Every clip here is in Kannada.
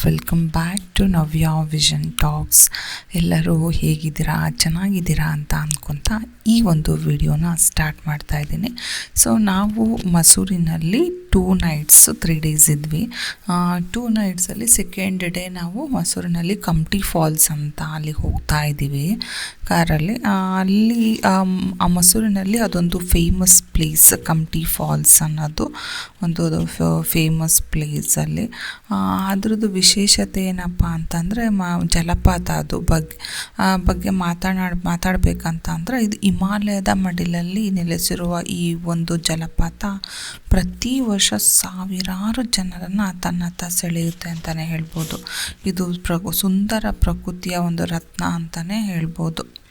welcome back. Navya, vision talks, ಎಲ್ಲರೂ ಹೇಗಿದ್ದೀರಾ, ಚೆನ್ನಾಗಿದ್ದೀರಾ ಅಂತ ಅಂದ್ಕೊತಾ ಈ ಒಂದು ವಿಡಿಯೋನ ಸ್ಟಾರ್ಟ್ ಮಾಡ್ತಾ ಇದ್ದೀನಿ. ಸೊ ನಾವು ಮಸೂರಿನಲ್ಲಿ ಟೂ ನೈಟ್ಸ್ ತ್ರೀ ಡೇಸ್ ಇದ್ವಿ. ಟೂ ನೈಟ್ಸಲ್ಲಿ ಸೆಕೆಂಡ್ ಡೇ ನಾವು ಮಸೂರಿನಲ್ಲಿ ಕಮ್ಟಿ ಫಾಲ್ಸ್ ಅಂತ ಅಲ್ಲಿ ಹೋಗ್ತಾ ಇದ್ದೀವಿ. ಕಾರಲ್ಲಿ ಅಲ್ಲಿ ಆ ಮಸೂರಿನಲ್ಲಿ ಅದೊಂದು ಫೇಮಸ್ ಪ್ಲೇಸ್ ಕಮ್ಟಿ ಫಾಲ್ಸ್ ಅನ್ನೋದು ಒಂದು ಫೇಮಸ್ ಪ್ಲೇಸಲ್ಲಿ ಅದರದ್ದು ವಿಶೇಷತೆ ಏನಪ್ಪ ಅಂತಂದರೆ ಮಾ, ಜಲಪಾತ ಅದು ಬಗ್ಗೆ ಬಗ್ಗೆ ಮಾತನಾಡಿ ಮಾತಾಡಬೇಕಂತ ಅಂದರೆ ಇದು ಹಿಮಾಲಯದ ಮಡಿಲಲ್ಲಿ ನೆಲೆಸಿರುವ ಈ ಒಂದು ಜಲಪಾತ ಪ್ರತಿ ವರ್ಷ ಸಾವಿರಾರು ಜನರನ್ನು ತನ್ನತ್ತ ಸೆಳೆಯುತ್ತೆ ಅಂತಲೇ ಹೇಳ್ಬೋದು. ಇದು ಪ್ರ, ಸುಂದರ ಪ್ರಕೃತಿಯ ಒಂದು ರತ್ನ ಅಂತಲೇ ಹೇಳ್ಬೋದು.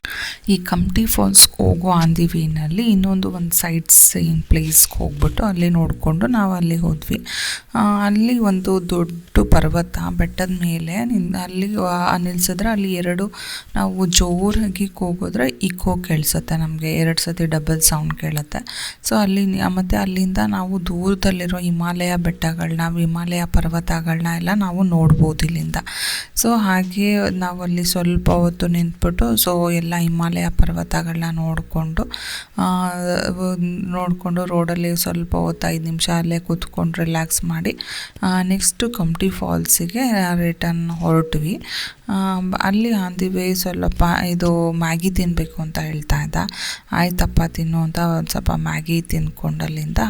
ಈ ಕಮ್ಟಿ ಫಾಲ್ಸ್ಗೆ ಹೋಗೋ ಆಂದಿವಿನಲ್ಲಿ ಇನ್ನೊಂದು ಒಂದು ಸೈಟ್ ಸೇಮ್ ಪ್ಲೇಸ್ಗೆ ಹೋಗ್ಬಿಟ್ಟು ಅಲ್ಲಿ ನೋಡಿಕೊಂಡು ನಾವು ಅಲ್ಲಿ ಹೋದ್ವಿ. ಅಲ್ಲಿ ಒಂದು ದೊಡ್ಡ ಪರ್ವತ ಬೆಟ್ಟದ ಮೇಲೆ ಅಲ್ಲಿ ನಿಲ್ಸಿದ್ರೆ ಅಲ್ಲಿ ಎರಡು ನಾವು ಜೋರಾಗಿ ಹೋಗೋದ್ರೆ ಇಕೋ ಕೇಳಿಸುತ್ತೆ ನಮಗೆ. ಎರಡು ಸತಿ ಡಬಲ್ ಸೌಂಡ್ ಕೇಳುತ್ತೆ. ಸೊ ಅಲ್ಲಿ ಮತ್ತೆ ಅಲ್ಲಿಂದ ನಾವು ದೂರದಲ್ಲಿರೋ ಹಿಮಾಲಯ ಬೆಟ್ಟಗಳನ್ನ, ಹಿಮಾಲಯ ಪರ್ವತಗಳನ್ನ ಎಲ್ಲ ನಾವು ನೋಡ್ಬೋದು ಇಲ್ಲಿಂದ. ಸೊ ಹಾಗೆ ನಾವು ಅಲ್ಲಿ ಸ್ವಲ್ಪ ಹೊತ್ತು ನಿಂತ್ಬಿಟ್ಟು ಸೊ ಎಲ್ಲ ಹಿಮಾಲಯ ಪರ್ವತಗಳನ್ನ ನೋಡಿಕೊಂಡು ನೋಡಿಕೊಂಡು ರೋಡಲ್ಲಿ ಸ್ವಲ್ಪ ಹೊತ್ತು ಐದು ನಿಮಿಷ ಅಲ್ಲೇ ಕೂತ್ಕೊಂಡು ರಿಲ್ಯಾಕ್ಸ್ ಮಾಡಿ ನೆಕ್ಸ್ಟು ಕಮ್ಟಿ ಫಾಲ್ಸಿಗೆ ರಿಟರ್ನ್ ಹೊರಟ್ವಿ. ಅಲ್ಲಿ ಆನ್ ದಿ ವೇ ಸ್ವಲ್ಪ ಇದು ಮ್ಯಾಗಿ ತಿನ್ನಬೇಕು ಅಂತ ಹೇಳ್ತಾ ಇದ್ದ. ಆಯ್ತಪ್ಪ ತಿನ್ನು ಅಂತ ಒಂದು ಸ್ವಲ್ಪ ಮ್ಯಾಗಿ ತಿನ್ಕೊಂಡಲ್ಲಿಂದ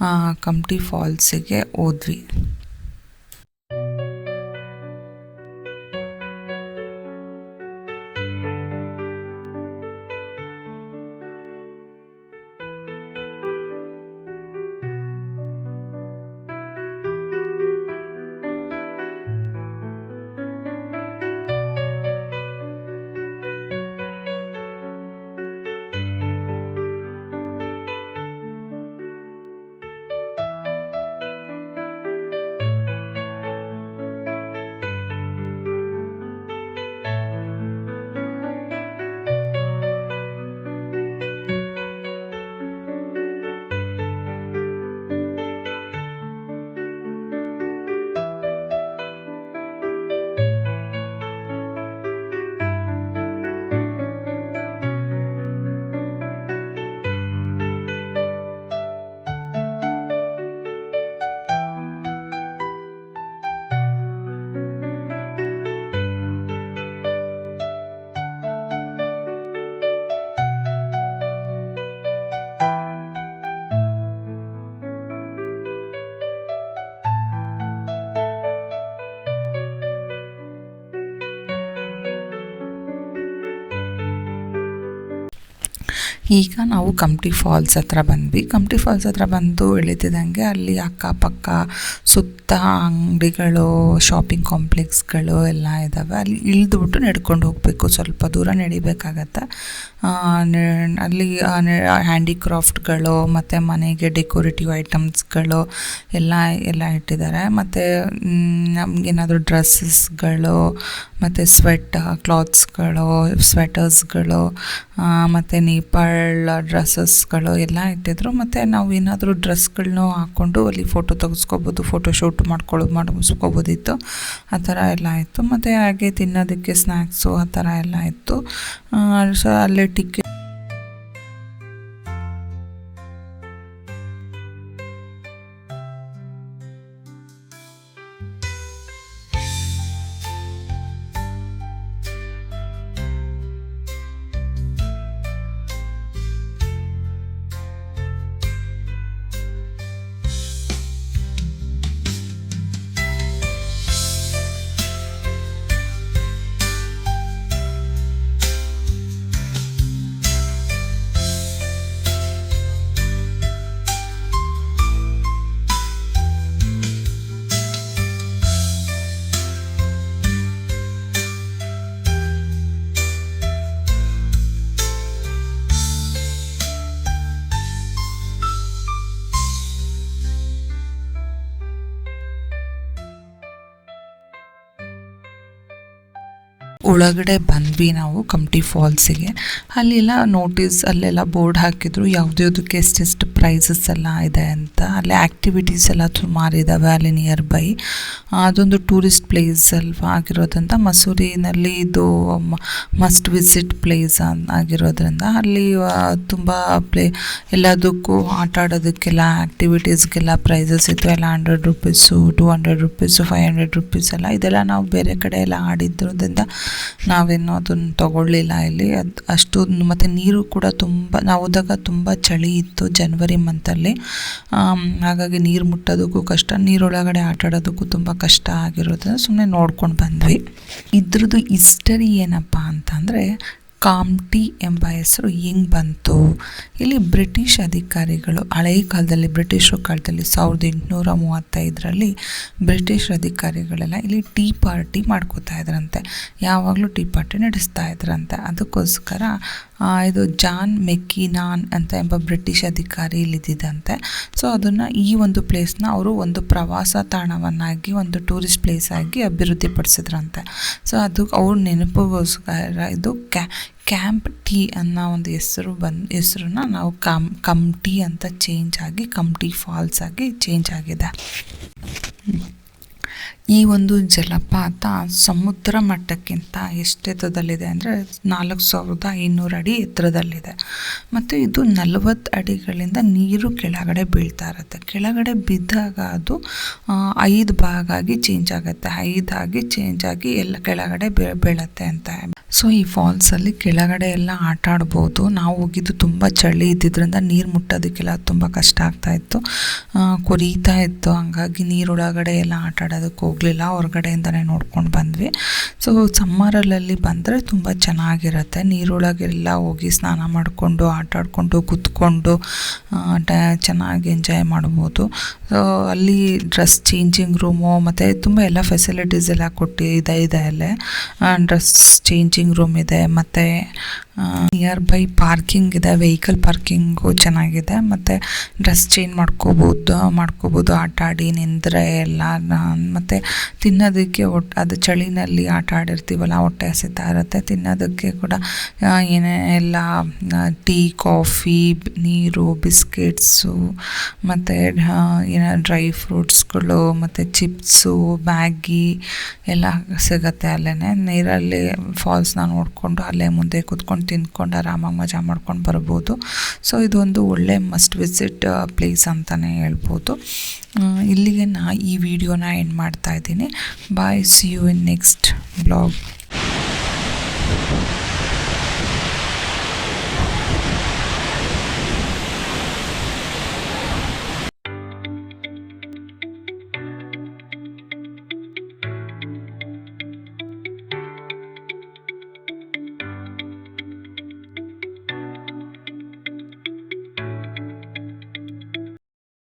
ಆ, ಕಮ್ಟಿ ಫಾಲ್ಸಿಗೆ ಹೋದ್ವಿ. ಈಗ ನಾವು ಕಮ್ಟಿ ಫಾಲ್ಸ್ ಹತ್ರ ಬಂದ್ವಿ. ಕಮ್ಟಿ ಫಾಲ್ಸ್ ಹತ್ರ ಬಂದು ಇಳಿತಿದ್ದಂಗೆ ಅಲ್ಲಿ ಅಕ್ಕಪಕ್ಕ ಸುತ್ತ ಅಂಗಡಿಗಳು ಶಾಪಿಂಗ್ ಕಾಂಪ್ಲೆಕ್ಸ್ಗಳು ಎಲ್ಲ ಇದ್ದಾವೆ ಅಲ್ಲಿ ಇಳಿದ್ಬಿಟ್ಟು ನಡ್ಕೊಂಡು ಹೋಗಬೇಕು. ಸ್ವಲ್ಪ ದೂರ ನಡಿಬೇಕಾಗತ್ತೆ. ಅಲ್ಲಿ ಹ್ಯಾಂಡಿಕ್ರಾಫ್ಟ್ಗಳು ಮತ್ತು ಮನೆಗೆ ಡೆಕೋರೇಟಿವ್ ಐಟಮ್ಸ್ಗಳು ಎಲ್ಲ ಎಲ್ಲ ಇಟ್ಟಿದ್ದಾರೆ. ಮತ್ತು ನಮಗೇನಾದರೂ ಡ್ರೆಸ್ಸಸ್ಗಳು ಮತ್ತು ಸ್ವೆಟ್ ಕ್ಲಾತ್ಸ್ಗಳು ಸ್ವೆಟರ್ಸ್ಗಳು ಮತ್ತು ನೇಪಾಳ ಡ್ರೆಸ್ಸಸ್ಗಳು ಎಲ್ಲ ಇಟ್ಟಿದ್ರು. ಮತ್ತು ನಾವು ಏನಾದರೂ ಡ್ರೆಸ್ಗಳನ್ನೂ ಹಾಕ್ಕೊಂಡು ಅಲ್ಲಿ ಫೋಟೋ ತೆಗೆಸ್ಕೋಬೋದು ಫೋಟೋ ಶೂಟ್ ಮಾಡ್ಕೊಳ್ಳೋದು ಮಾಡಿಸ್ಕೋಬೋದಿತ್ತು ಆ ಥರ ಎಲ್ಲ ಇತ್ತು ಮತ್ತು ಹಾಗೆ ತಿನ್ನೋದಕ್ಕೆ ಸ್ನ್ಯಾಕ್ಸು ಆ ಥರ ಎಲ್ಲ ಇತ್ತು ಸೊ ಅಲ್ಲೇ ಟಿಕೆಟ್ ಒಳಗಡೆ ಬಂದ್ವಿ ನಾವು ಕಮ್ಟಿ ಫಾಲ್ಸಿಗೆ ಅಲ್ಲೆಲ್ಲ ನೋಟಿಸ್ ಅಲ್ಲೆಲ್ಲ ಬೋರ್ಡ್ ಹಾಕಿದ್ರು. ಯಾವುದ್ಯಾವುದಕ್ಕೆ ಎಷ್ಟೆಷ್ಟು ಪ್ರೈಸಸ್ ಎಲ್ಲ ಇದೆ ಅಂತ. ಅಲ್ಲಿ ಆ್ಯಕ್ಟಿವಿಟೀಸ್ ಎಲ್ಲ ಸುಮಾರು ಇದ್ದಾವೆ ಅಲ್ಲಿ ನಿಯರ್ ಬೈ ಅದೊಂದು ಟೂರಿಸ್ಟ್ ಪ್ಲೇಸ್ ಅಲ್ವಾ ಆಗಿರೋದ್ರಿಂದ ಮಸೂರಿನಲ್ಲಿ ಇದು ಮಸ್ಟ್ ವಿಸಿಟ್ ಪ್ಲೇಸ್ ಆಗಿರೋದ್ರಿಂದ ಅಲ್ಲಿ ತುಂಬ ಪ್ಲೇ ಎಲ್ಲದಕ್ಕೂ ಆಟ ಆಡೋದಕ್ಕೆಲ್ಲ ಆ್ಯಕ್ಟಿವಿಟೀಸ್ಗೆಲ್ಲ ಪ್ರೈಸಸ್ ಇತ್ತು. ಎಲ್ಲ hundred rupees two hundred rupees five hundred rupees ಎಲ್ಲ. ಇದೆಲ್ಲ ನಾವು ಬೇರೆ ಕಡೆ ಎಲ್ಲ ಆಡಿದ್ರಿಂದ ನಾವೇನು ಅದನ್ನು ತಗೊಳ್ಳಿಲ್ಲ ಇಲ್ಲಿ. ಅದು ಅಷ್ಟು ಮತ್ತು ನೀರು ಕೂಡ ತುಂಬ, ನಾವು ಹೋದಾಗ ತುಂಬ ಚಳಿ ಇತ್ತು ಜನ್ವರಿ ಮಂತಲ್ಲಿ ಹಾಗಾಗಿ ನೀರು ಮುಟ್ಟೋದಕ್ಕೂ ಕಷ್ಟ, ನೀರೊಳಗಡೆ ಆಟ ಆಡೋದಕ್ಕೂ ತುಂಬ ಕಷ್ಟ ಆಗಿರೋದ್ರಿಂದ ಸುಮ್ಮನೆ ನೋಡ್ಕೊಂಡು ಬಂದ್ವಿ. ಇದ್ರದ್ದು ಹಿಸ್ಟರಿ ಏನಪ್ಪ ಅಂತಂದರೆ ಕಾಮ್ಟಿ ಎಂಬ ಹೆಸರು ಹೆಂಗೆ ಬಂತು? ಇಲ್ಲಿ ಬ್ರಿಟಿಷ್ ಅಧಿಕಾರಿಗಳು ಹಳೆಯ ಕಾಲದಲ್ಲಿ, ಬ್ರಿಟಿಷರು ಕಾಲದಲ್ಲಿ ಸಾವಿರದ ಎಂಟುನೂರ ಮೂವತ್ತೈದರಲ್ಲಿ ಬ್ರಿಟಿಷ್ ಅಧಿಕಾರಿಗಳೆಲ್ಲ ಇಲ್ಲಿ ಟೀ ಪಾರ್ಟಿ ಮಾಡ್ಕೋತಾ ಇದ್ರಂತೆ. ಯಾವಾಗಲೂ ಟೀ ಪಾರ್ಟಿ ನಡೆಸ್ತಾ ಇದ್ರಂತೆ. ಅದಕ್ಕೋಸ್ಕರ ಇದು ಜಾನ್ ಮೆಕ್ಕಿನಾನ್ ಅಂತ ಎಂಬ ಬ್ರಿಟಿಷ್ ಅಧಿಕಾರಿ ಇಲ್ಲಿದ್ದಂತೆ ಸೊ ಅದನ್ನು ಈ ಒಂದು ಪ್ಲೇಸ್ನ ಅವರು ಒಂದು ಪ್ರವಾಸ ತಾಣವನ್ನಾಗಿ, ಒಂದು ಟೂರಿಸ್ಟ್ ಪ್ಲೇಸ್ ಆಗಿ ಅಭಿವೃದ್ಧಿಪಡಿಸಿದ್ರಂತೆ. ಸೊ ಅದು ಅವ್ರ ನೆನಪಿಗೋಸ್ಕರ ಇದು ಕ್ಯಾ ಕ್ಯಾಂಪ್ ಟೀ ಅನ್ನೋ ಒಂದು ಹೆಸರು ಬಂದು, ಹೆಸರನ್ನ ನಾವು ಕಮ್ ಕಮ್ ಟೀ ಅಂತ ಚೇಂಜ್ ಆಗಿ, ಕಮ್ ಟೀ ಫಾಲ್ಸ್ ಆಗಿ ಚೇಂಜ್ ಆಗಿದೆ. ಈ ಒಂದು ಜಲಪಾತ ಸಮುದ್ರ ಮಟ್ಟಕ್ಕಿಂತ ಎಷ್ಟು ಎತ್ತರದಲ್ಲಿದೆ ಅಂದರೆ ನಾಲ್ಕು ಸಾವಿರದ ಇನ್ನೂರು ಅಡಿ ಎತ್ತರದಲ್ಲಿದೆ. ಮತ್ತು ಇದು ನಲವತ್ತು ಅಡಿಗಳಿಂದ ನೀರು ಕೆಳಗಡೆ ಬೀಳ್ತಾ ಇರುತ್ತೆ. ಕೆಳಗಡೆ ಬಿದ್ದಾಗ ಅದು ಐದು ಭಾಗ ಆಗಿ ಚೇಂಜ್ ಆಗುತ್ತೆ. ಐದಾಗಿ ಚೇಂಜ್ ಆಗಿ ಎಲ್ಲ ಕೆಳಗಡೆ ಬೀಳುತ್ತೆ ಅಂತ. ಸೊ ಈ ಫಾಲ್ಸಲ್ಲಿ ಕೆಳಗಡೆ ಎಲ್ಲ ಆಟ ಆಡ್ಬೋದು. ನಾವು ಹೋಗಿದ್ದು ತುಂಬ ಚಳಿ ಇದ್ದಿದ್ದರಿಂದ ನೀರು ಮುಟ್ಟೋದಕ್ಕೆಲ್ಲ ತುಂಬ ಕಷ್ಟ ಆಗ್ತಾಯಿತ್ತು ಕುರಿತಾ ಇತ್ತು. ಹಂಗಾಗಿ ನೀರೊಳಗಡೆ ಎಲ್ಲ ಆಟ ಆಡೋದಕ್ಕೆ ಹೋಗಲಿಲ್ಲ, ಹೊರಗಡೆಯಿಂದನೇ ನೋಡ್ಕೊಂಡು ಬಂದ್ವಿ. ಸೊ ಸಮ್ಮರಲ್ಲಿ ಬಂದರೆ ತುಂಬ ಚೆನ್ನಾಗಿರುತ್ತೆ. ನೀರೊಳಗೆಲ್ಲ ಹೋಗಿ ಸ್ನಾನ ಮಾಡಿಕೊಂಡು ಆಟ ಕುತ್ಕೊಂಡು ಕೂತ್ಕೊಂಡು ಚೆನ್ನಾಗಿ ಎಂಜಾಯ್ ಮಾಡ್ಬೋದು. ಸೊ ಅಲ್ಲಿ ಡ್ರೆಸ್ ಚೇಂಜಿಂಗ್ ರೂಮು ಮತ್ತು ತುಂಬ ಎಲ್ಲ ಫೆಸಿಲಿಟೀಸ್ ಎಲ್ಲ ಕೊಟ್ಟು, ಇದೆ ಇದೆ ಅಲ್ಲೇ. ಡ್ರೆಸ್ ಚೇಂಜಿಂಗ್ ರೂಮ್ ಇದೆ, ಮತ್ತು ನಿಯರ್ ಬೈ ಪಾರ್ಕಿಂಗ್ ಇದೆ ವೆಹಿಕಲ್ ಪಾರ್ಕಿಂಗು ಚೆನ್ನಾಗಿದೆ. ಮತ್ತು ಡ್ರೆಸ್ ಚೇಂಜ್ ಮಾಡ್ಕೋಬೋದು ಮಾಡ್ಕೋಬೋದು ಆಟ ಆಡಿ ನಿಂದರೆ ಎಲ್ಲ ಮತ್ತು ತಿನ್ನೋದಕ್ಕೆ ಒಟ್ಟು, ಅದು ಚಳಿನಲ್ಲಿ ಆಟ ಆಡಿರ್ತೀವಲ್ಲ, ಹೊಟ್ಟೆ ಹಸಿತಾ ಇರುತ್ತೆ ತಿನ್ನೋದಕ್ಕೆ ಕೂಡ ಏನೇ ಎಲ್ಲ ಟೀ, ಕಾಫಿ ನೀರು, ಬಿಸ್ಕೆಟ್ಸು, ಮತ್ತು ಏನ ಡ್ರೈ ಫ್ರೂಟ್ಸ್ಗಳು, ಮತ್ತು ಚಿಪ್ಸು, ಮ್ಯಾಗಿ ಎಲ್ಲ ಸಿಗುತ್ತೆ ಅಲ್ಲೇ ನೀರಲ್ಲಿ ಫಾಲ್ಸ್ನ ನೋಡಿಕೊಂಡು ಅಲ್ಲೇ ಮುಂದೆ ಕೂತ್ಕೊಂಡು ತಿಂದ್ಕೊಂಡು ಆರಾಮಾಗಿ ಮಜಾ ಮಾಡ್ಕೊಂಡು ಬರ್ಬೋದು. ಸೊ, ಇದೊಂದು ಒಳ್ಳೆ ಮಸ್ಟ್ ವಿಸಿಟ್ ಪ್ಲೇಸ್ ಅಂತಲೇ ಹೇಳ್ಬೋದು. ಇಲ್ಲಿಗೆ ನಾ ಈ ವಿಡಿಯೋನ ಎಂಡ್ ಮಾಡ್ತಾ ಇದ್ದೀನಿ bye see you in next blog